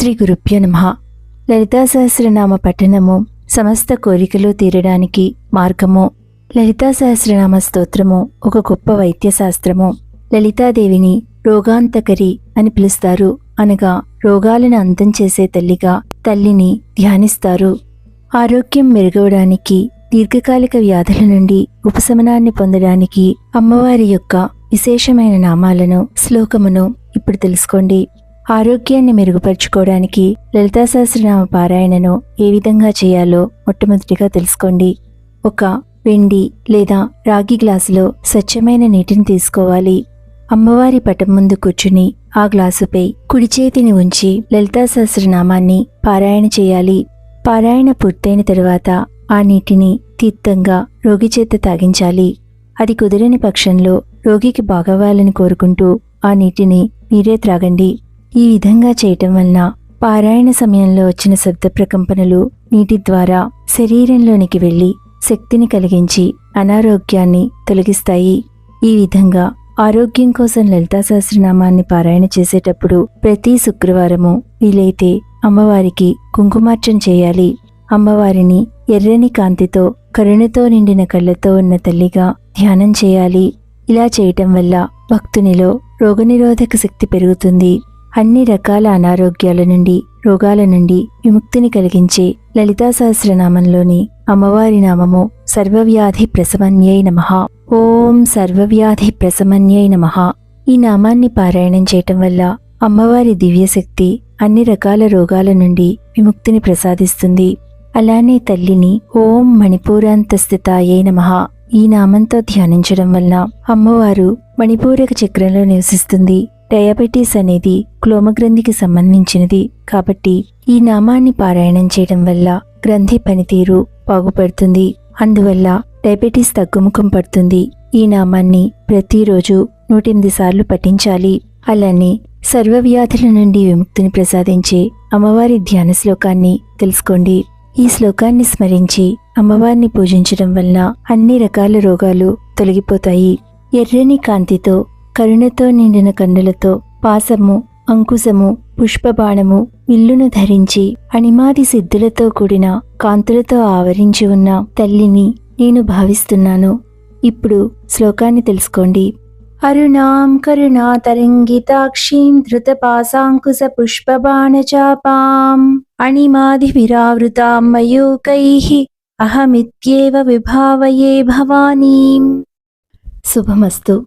శ్రీ గురుభ్యో నమ. లలితా సహస్రనామ పఠనము సమస్త కోరికలు తీరడానికి మార్గము. లలితా సహస్రనామ స్తోత్రము ఒక గొప్ప వైద్య శాస్త్రము లలితాదేవిని రోగాంతకరి అని పిలుస్తారు. అనగా రోగాలను అంతం చేసే తల్లిగా తల్లిని ధ్యానిస్తారు. ఆరోగ్యం మెరుగవడానికి దీర్ఘకాలిక వ్యాధుల నుండి ఉపశమనాన్ని పొందడానికి అమ్మవారి యొక్క విశేషమైన నామాలను శ్లోకమును ఇప్పుడు తెలుసుకోండి. ఆరోగ్యాన్ని మెరుగుపరుచుకోవడానికి లలితా సహస్రనామ పారాయణను ఏ విధంగా చేయాలో మొట్టమొదటిగా తెలుసుకోండి. ఒక వెండి లేదా రాగి గ్లాసులో స్వచ్ఛమైన నీటిని తీసుకోవాలి. అమ్మవారి పటం ముందు కూర్చుని ఆ గ్లాసుపై కుడి చేతిని ఉంచి లలితా సహస్రనామాన్ని పారాయణ చేయాలి. పారాయణ పూర్తయిన తరువాత ఆ నీటిని తీర్థంగా రోగి చేత తాగించాలి. అది కుదరని పక్షంలో రోగికి బాగవ్వాలని కోరుకుంటూ ఆ నీటిని మీరే త్రాగండి. ఈ విధంగా చేయటం వలన పారాయణ సమయంలో వచ్చిన శబ్ద ప్రకంపనలు నీటి ద్వారా శరీరంలోనికి వెళ్ళి శక్తిని కలిగించి అనారోగ్యాన్ని తొలగిస్తాయి. ఈ విధంగా ఆరోగ్యం కోసం లలితా సహస్రనామాన్ని పారాయణ చేసేటప్పుడు ప్రతి శుక్రవారము వీలైతే అమ్మవారికి కుంకుమార్చన చేయాలి. అమ్మవారిని ఎర్రని కాంతితో కరుణతో నిండిన కళ్ళతో ఉన్న తల్లిగా ధ్యానం చేయాలి. ఇలా చేయటం వల్ల భక్తునిలో రోగనిరోధక శక్తి పెరుగుతుంది. అన్ని రకాల అనారోగ్యాల నుండి రోగాల నుండి విముక్తిని కలిగించే లలితా సహస్రనామంలోని అమ్మవారి నామము సర్వవ్యాధి ప్రసమన్యై నమ. ఓం సర్వవ్యాధి ప్రసమన్యై నమ. ఈ నామాన్ని పారాయణం చేయటం వల్ల అమ్మవారి దివ్యశక్తి అన్ని రకాల రోగాల నుండి విముక్తిని ప్రసాదిస్తుంది. అలానే తల్లిని ఓం మణిపూరాంతస్థితాయే నమ. ఈ నామంతో ధ్యానించడం వల్ల అమ్మవారు మణిపూరక చక్రంలో నివసిస్తుంది. డయాబెటీస్ అనేది క్లోమగ్రంథికి సంబంధించినది కాబట్టి ఈ నామాన్ని పారాయణం చేయడం వల్ల గ్రంథి పనితీరు బాగుపడుతుంది. అందువల్ల డయాబెటీస్ తగ్గుముఖం పడుతుంది. ఈ నామాన్ని ప్రతిరోజు నూటెనిమిది సార్లు పఠించాలి. అలానే సర్వవ్యాధుల నుండి విముక్తిని ప్రసాదించే అమ్మవారి ధ్యాన శ్లోకాన్ని తెలుసుకోండి. ఈ శ్లోకాన్ని స్మరించి అమ్మవారిని పూజించడం వలన అన్ని రకాల రోగాలు తొలగిపోతాయి. ఎర్రని కాంతితో కరుణతో నిండిన కన్నులతో పాసము అంకుశము పుష్పబాణము విల్లును ధరించి అణిమాది సిద్ధులతో కూడిన కాంతులతో ఆవరించి ఉన్న తల్లిని నేను భావిస్తున్నాను. ఇప్పుడు శ్లోకాన్ని తెలుసుకోండి. అరుణాం కరుణా తరంగితాక్షీం ధృతపాసాంకుశ పుష్పబాణచాపాం అణిమాదిభిరావృతాం మయూకైః అహమిత్యేవ విభావయే భవానీం. శుభమస్తు.